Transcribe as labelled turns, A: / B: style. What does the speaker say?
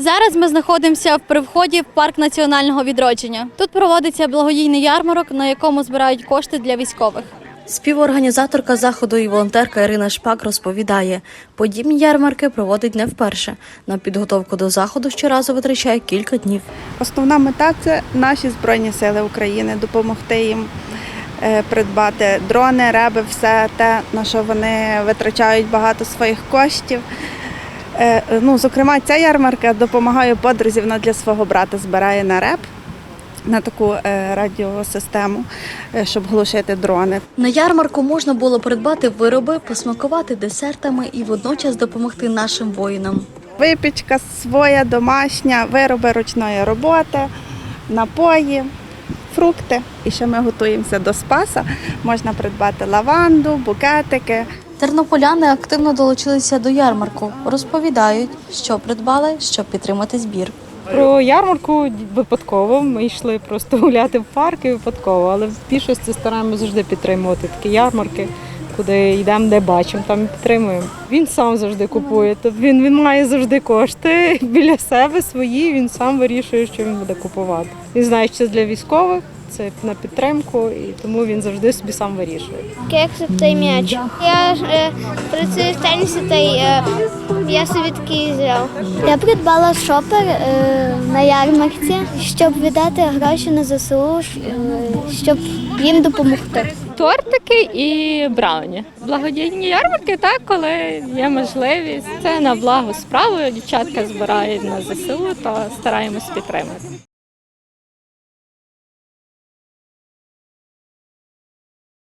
A: Зараз ми знаходимося при вході в парк національного відродження. Тут проводиться благодійний ярмарок, на якому збирають кошти для військових. Співорганізаторка заходу і волонтерка Ірина Шпак розповідає, подібні ярмарки проводить не вперше. На підготовку до заходу щоразу витрачає кілька днів.
B: Основна мета це наші Збройні Сили України, допомогти їм е, придбати дрони, реби, все те, на що вони витрачають багато своїх коштів. Е, Ну, зокрема, ця ярмарка допомагає подрузі, вона для свого брата збирає на реп, на таку е, радіосистему, е, щоб глушити дрони.
A: На ярмарку можна було придбати вироби, посмакувати десертами і водночас допомогти нашим воїнам.
B: Випічка своя, домашня, вироби ручної роботи, напої, фрукти. І ще ми готуємося до спаса. Можна придбати лаванду, букетики.
A: Тернополяни активно долучилися до ярмарку. Розповідають, що придбали, щоб підтримати збір.
C: Про ярмарку випадково. Ми йшли просто гуляти в парк і випадково, але в більшості стараємося завжди підтримувати такі ярмарки, куди йдемо, де бачимо, там підтримуємо. Він сам завжди купує. Тобто він, він має завжди кошти біля себе свої. Він сам вирішує, що він буде купувати. Він знає, що це для військових, це на підтримку, і тому він завжди собі сам вирішує.
D: Кекси та й м'яч. Я е, працюю в тенісі та й е, я собі такий взяв. Я придбала шопер е, на ярмарці, щоб віддати гроші на ЗСУ, е, щоб їм допомогти.
E: тортики і брауні. Благодійні ярмарки, так, коли є можливість. Це на благо справу. Дівчатка збирають на ЗСУ, то стараємось підтримати.